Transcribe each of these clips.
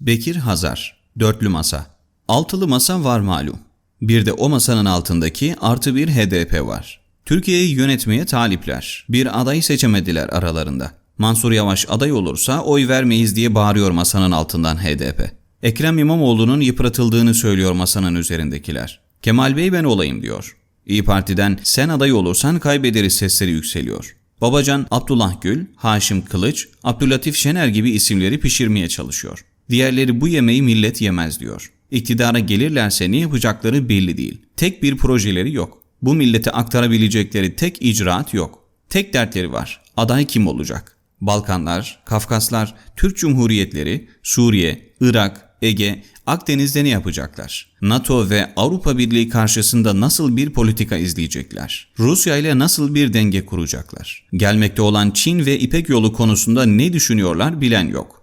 Bekir Hazar, Dörtlü Masa. Altılı masa var malum. Bir de o masanın altındaki artı bir HDP var. Türkiye'yi yönetmeye talipler. Bir aday seçemediler aralarında. Mansur Yavaş aday olursa oy vermeyiz diye bağırıyor masanın altından HDP. Ekrem İmamoğlu'nun yıpratıldığını söylüyor masanın üzerindekiler. Kemal Bey ben olayım diyor. İyi Parti'den sen aday olursan kaybederiz sesleri yükseliyor. Babacan, Abdullah Gül, Haşim Kılıç, Abdülatif Şener gibi isimleri pişirmeye çalışıyor. Diğerleri bu yemeği millet yemez diyor. İktidara gelirlerse ne yapacakları belli değil. Tek bir projeleri yok. Bu millete aktarabilecekleri tek icraat yok. Tek dertleri var. Aday kim olacak? Balkanlar, Kafkaslar, Türk Cumhuriyetleri, Suriye, Irak, Ege, Akdeniz'de ne yapacaklar? NATO ve Avrupa Birliği karşısında nasıl bir politika izleyecekler? Rusya ile nasıl bir denge kuracaklar? Gelmekte olan Çin ve İpek yolu konusunda ne düşünüyorlar bilen yok.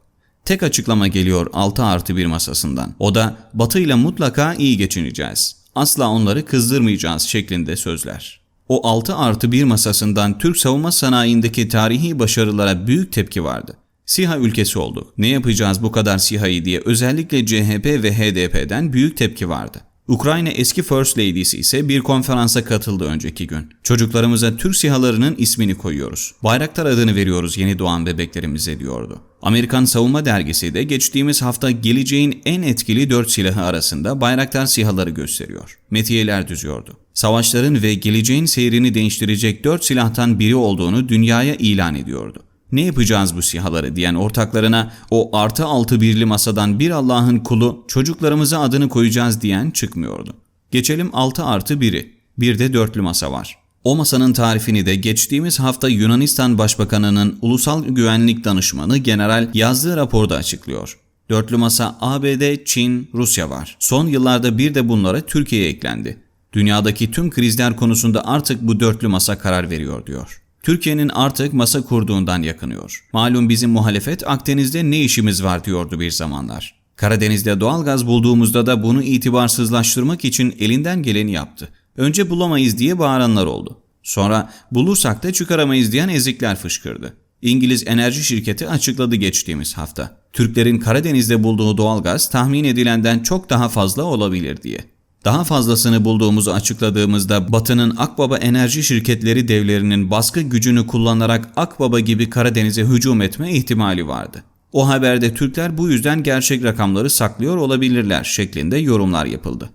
Tek açıklama geliyor 6 artı 1 masasından. O da Batı ile mutlaka iyi geçineceğiz. Asla onları kızdırmayacağız şeklinde sözler. O 6 artı 1 masasından Türk savunma sanayindeki tarihi başarılara büyük tepki vardı. SİHA ülkesi olduk. Ne yapacağız bu kadar SİHA'yı diye özellikle CHP ve HDP'den büyük tepki vardı. Ukrayna eski First Lady'si ise bir konferansa katıldı önceki gün. Çocuklarımıza Türk SİHA'larının ismini koyuyoruz. Bayraktar adını veriyoruz yeni doğan bebeklerimize diyordu. Amerikan Savunma Dergisi de geçtiğimiz hafta geleceğin en etkili dört silahı arasında Bayraktar SİHA'ları gösteriyor. Metiyeler düzüyordu. Savaşların ve geleceğin seyrini değiştirecek dört silahtan biri olduğunu dünyaya ilan ediyordu. Ne yapacağız bu sihaları diyen ortaklarına o artı altı birli masadan bir Allah'ın kulu çocuklarımıza adını koyacağız diyen çıkmıyordu. Geçelim 6 artı 1'i. Bir de dörtlü masa var. O masanın tarifini de geçtiğimiz hafta Yunanistan Başbakanı'nın Ulusal Güvenlik Danışmanı General yazdığı raporda açıklıyor. Dörtlü masa ABD, Çin, Rusya var. Son yıllarda bir de bunlara Türkiye eklendi. Dünyadaki tüm krizler konusunda artık bu dörtlü masa karar veriyor diyor. Türkiye'nin artık masa kurduğundan yakınıyor. Malum bizim muhalefet Akdeniz'de ne işimiz var diyordu bir zamanlar. Karadeniz'de doğalgaz bulduğumuzda da bunu itibarsızlaştırmak için elinden geleni yaptı. Önce bulamayız diye bağıranlar oldu. Sonra bulursak da çıkaramayız diyen ezikler fışkırdı. İngiliz enerji şirketi açıkladı geçtiğimiz hafta. Türklerin Karadeniz'de bulduğu doğalgaz tahmin edilenden çok daha fazla olabilir diye. Daha fazlasını bulduğumuzu açıkladığımızda Batı'nın Akbaba enerji şirketleri devlerinin baskı gücünü kullanarak Akbaba gibi Karadeniz'e hücum etme ihtimali vardı. O haberde Türkler bu yüzden gerçek rakamları saklıyor olabilirler şeklinde yorumlar yapıldı.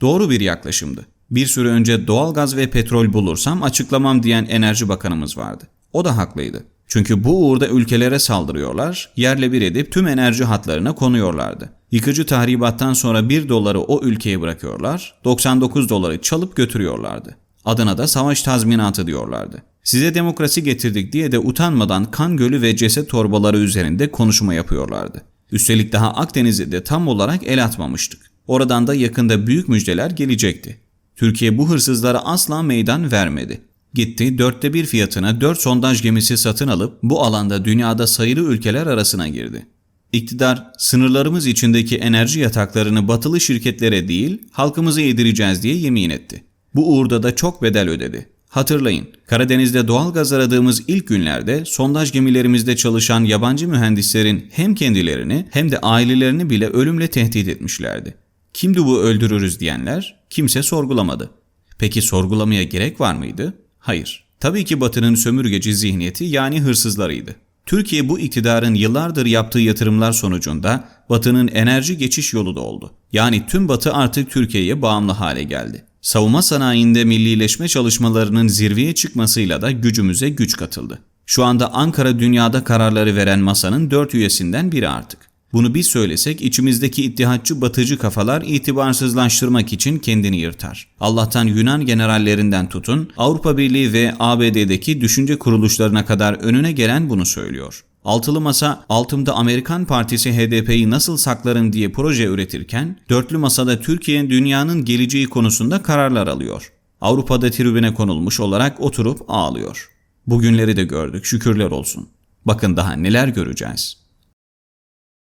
Doğru bir yaklaşımdı. Bir süre önce doğalgaz ve petrol bulursam açıklamam diyen Enerji Bakanımız vardı. O da haklıydı. Çünkü bu uğurda ülkelere saldırıyorlar, yerle bir edip tüm enerji hatlarına konuyorlardı. Yıkıcı tahribattan sonra 1 doları o ülkeye bırakıyorlar, 99 doları çalıp götürüyorlardı. Adına da savaş tazminatı diyorlardı. Size demokrasi getirdik diye de utanmadan kan gölü ve ceset torbaları üzerinde konuşma yapıyorlardı. Üstelik daha Akdeniz'e de tam olarak el atmamıştık. Oradan da yakında büyük müjdeler gelecekti. Türkiye bu hırsızlara asla meydan vermedi. Gitti dörtte bir fiyatına dört sondaj gemisi satın alıp bu alanda dünyada sayılı ülkeler arasına girdi. İktidar sınırlarımız içindeki enerji yataklarını batılı şirketlere değil halkımıza yedireceğiz diye yemin etti. Bu uğurda da çok bedel ödedi. Hatırlayın, Karadeniz'de doğal gaz aradığımız ilk günlerde sondaj gemilerimizde çalışan yabancı mühendislerin hem kendilerini hem de ailelerini bile ölümle tehdit etmişlerdi. Kimdi bu öldürürüz diyenler? Kimse sorgulamadı. Peki sorgulamaya gerek var mıydı? Hayır. Tabii ki Batı'nın sömürgeci zihniyeti yani hırsızlarıydı. Türkiye bu iktidarın yıllardır yaptığı yatırımlar sonucunda Batı'nın enerji geçiş yolu da oldu. Yani tüm Batı artık Türkiye'ye bağımlı hale geldi. Savunma sanayinde millileşme çalışmalarının zirveye çıkmasıyla da gücümüze güç katıldı. Şu anda Ankara dünyada kararları veren masanın dört üyesinden biri artık. Bunu biz söylesek içimizdeki ittihatçı batıcı kafalar itibarsızlaştırmak için kendini yırtar. Allah'tan Yunan generallerinden tutun Avrupa Birliği ve ABD'deki düşünce kuruluşlarına kadar önüne gelen bunu söylüyor. Altılı Masa altımda Amerikan Partisi HDP'yi nasıl saklarım diye proje üretirken, dörtlü masada Türkiye dünyanın geleceği konusunda kararlar alıyor. Avrupa'da tribüne konulmuş olarak oturup ağlıyor. Bugünleri de gördük şükürler olsun. Bakın daha neler göreceğiz.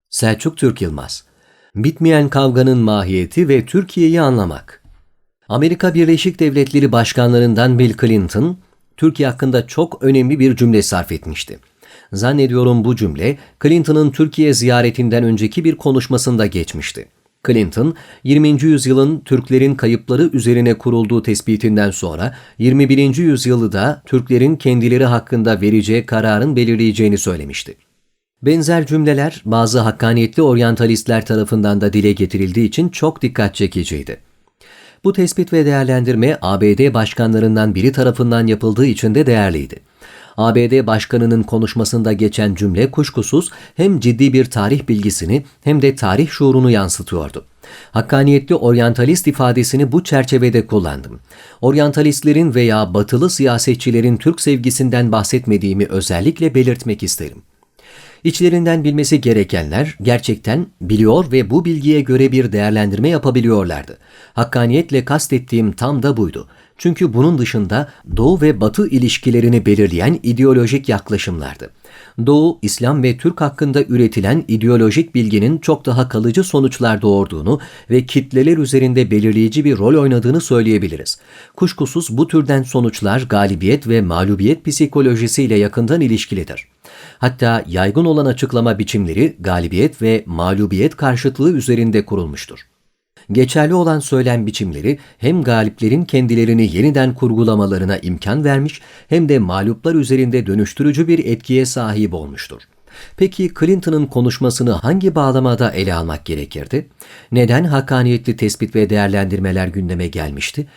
Selçuk Türk Yılmaz Bitmeyen kavganın mahiyeti ve Türkiye'yi anlamak Amerika Birleşik Devletleri Başkanlarından Bill Clinton, Türkiye hakkında çok önemli bir cümle sarf etmişti. Zannediyorum bu cümle Clinton'ın Türkiye ziyaretinden önceki bir konuşmasında geçmişti. Clinton, 20. yüzyılın Türklerin kayıpları üzerine kurulduğu tespitinden sonra 21. yüzyılı da Türklerin kendileri hakkında vereceği kararın belirleyeceğini söylemişti. Benzer cümleler bazı hakkaniyetli oryantalistler tarafından da dile getirildiği için çok dikkat çekiciydi. Bu tespit ve değerlendirme ABD başkanlarından biri tarafından yapıldığı için de değerliydi. ABD başkanının konuşmasında geçen cümle kuşkusuz hem ciddi bir tarih bilgisini hem de tarih şuurunu yansıtıyordu. Hakkaniyetli oryantalist ifadesini bu çerçevede kullandım. Oryantalistlerin veya batılı siyasetçilerin Türk sevgisinden bahsetmediğimi özellikle belirtmek isterim. İçlerinden bilmesi gerekenler gerçekten biliyor ve bu bilgiye göre bir değerlendirme yapabiliyorlardı. Hakkaniyetle kastettiğim tam da buydu. Çünkü bunun dışında Doğu ve Batı ilişkilerini belirleyen ideolojik yaklaşımlardı. Doğu, İslam ve Türk hakkında üretilen ideolojik bilginin çok daha kalıcı sonuçlar doğurduğunu ve kitleler üzerinde belirleyici bir rol oynadığını söyleyebiliriz. Kuşkusuz bu türden sonuçlar galibiyet ve mağlubiyet psikolojisiyle yakından ilişkilidir. Hatta yaygın olan açıklama biçimleri galibiyet ve mağlubiyet karşıtlığı üzerinde kurulmuştur. Geçerli olan söylem biçimleri hem galiplerin kendilerini yeniden kurgulamalarına imkan vermiş hem de mağluplar üzerinde dönüştürücü bir etkiye sahip olmuştur. Peki Clinton'ın konuşmasını hangi bağlamada ele almak gerekirdi? Neden hakkaniyetli tespit ve değerlendirmeler gündeme gelmişti?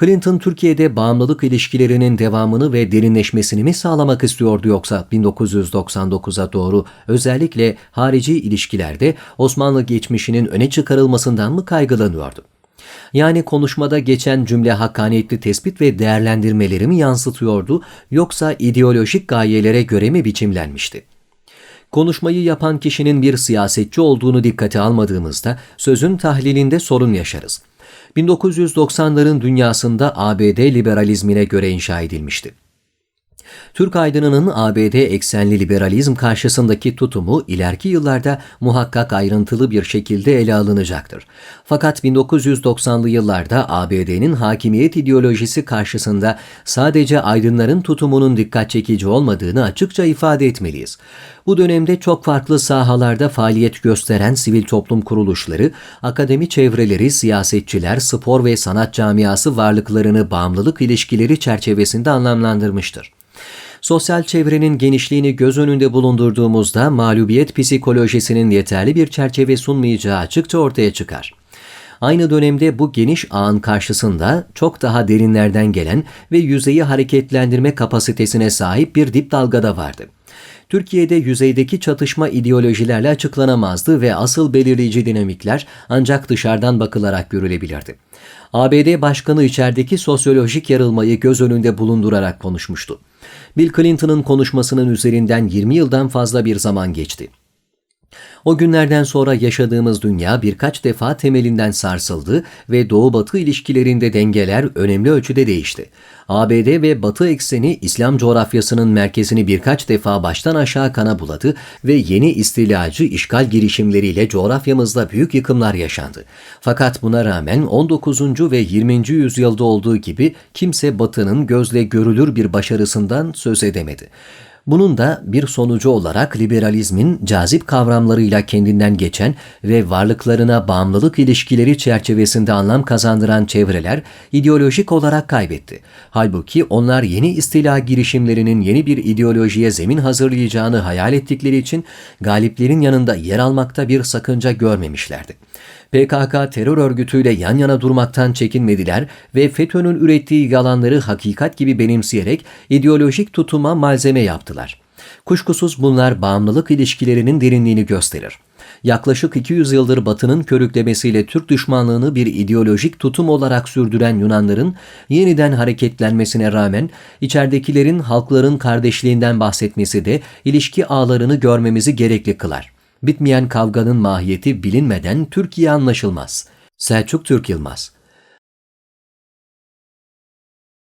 Clinton Türkiye'de bağımlılık ilişkilerinin devamını ve derinleşmesini mi sağlamak istiyordu yoksa 1999'a doğru özellikle harici ilişkilerde Osmanlı geçmişinin öne çıkarılmasından mı kaygılanıyordu? Yani konuşmada geçen cümle hakkaniyetli tespit ve değerlendirmeleri mi yansıtıyordu yoksa ideolojik gayelere göre mi biçimlenmişti? Konuşmayı yapan kişinin bir siyasetçi olduğunu dikkate almadığımızda sözün tahlilinde sorun yaşarız. 1990'ların dünyasında ABD liberalizmine göre inşa edilmişti. Türk aydınının ABD eksenli liberalizm karşısındaki tutumu ileriki yıllarda muhakkak ayrıntılı bir şekilde ele alınacaktır. Fakat 1990'lı yıllarda ABD'nin hakimiyet ideolojisi karşısında sadece aydınların tutumunun dikkat çekici olmadığını açıkça ifade etmeliyiz. Bu dönemde çok farklı sahalarda faaliyet gösteren sivil toplum kuruluşları, akademi çevreleri, siyasetçiler, spor ve sanat camiası varlıklarını bağımlılık ilişkileri çerçevesinde anlamlandırmıştır. Sosyal çevrenin genişliğini göz önünde bulundurduğumuzda mağlubiyet psikolojisinin yeterli bir çerçeve sunmayacağı açıkça ortaya çıkar. Aynı dönemde bu geniş ağın karşısında çok daha derinlerden gelen ve yüzeyi hareketlendirme kapasitesine sahip bir dip dalgada vardı. Türkiye'de yüzeydeki çatışma ideolojilerle açıklanamazdı ve asıl belirleyici dinamikler ancak dışarıdan bakılarak görülebilirdi. ABD Başkanı içerideki sosyolojik yarılmayı göz önünde bulundurarak konuşmuştu. Bill Clinton'ın konuşmasının üzerinden 20 yıldan fazla bir zaman geçti. O günlerden sonra yaşadığımız dünya birkaç defa temelinden sarsıldı ve Doğu-Batı ilişkilerinde dengeler önemli ölçüde değişti. ABD ve Batı ekseni İslam coğrafyasının merkezini birkaç defa baştan aşağı kana buladı ve yeni istilacı işgal girişimleriyle coğrafyamızda büyük yıkımlar yaşandı. Fakat buna rağmen 19. ve 20. yüzyılda olduğu gibi kimse Batı'nın gözle görülür bir başarısından söz edemedi. Bunun da bir sonucu olarak liberalizmin cazip kavramlarıyla kendinden geçen ve varlıklarına bağımlılık ilişkileri çerçevesinde anlam kazandıran çevreler ideolojik olarak kaybetti. Halbuki onlar yeni istila girişimlerinin yeni bir ideolojiye zemin hazırlayacağını hayal ettikleri için galiplerin yanında yer almakta bir sakınca görmemişlerdi. PKK terör örgütüyle yan yana durmaktan çekinmediler ve FETÖ'nün ürettiği yalanları hakikat gibi benimseyerek ideolojik tutuma malzeme yaptılar. Kuşkusuz bunlar bağımlılık ilişkilerinin derinliğini gösterir. Yaklaşık 200 yıldır Batı'nın körüklemesiyle Türk düşmanlığını bir ideolojik tutum olarak sürdüren Yunanların yeniden hareketlenmesine rağmen içeridekilerin halkların kardeşliğinden bahsetmesi de ilişki ağlarını görmemizi gerekli kılar. Bitmeyen kavganın mahiyeti bilinmeden Türkiye anlaşılmaz. Selçuk Türk Yılmaz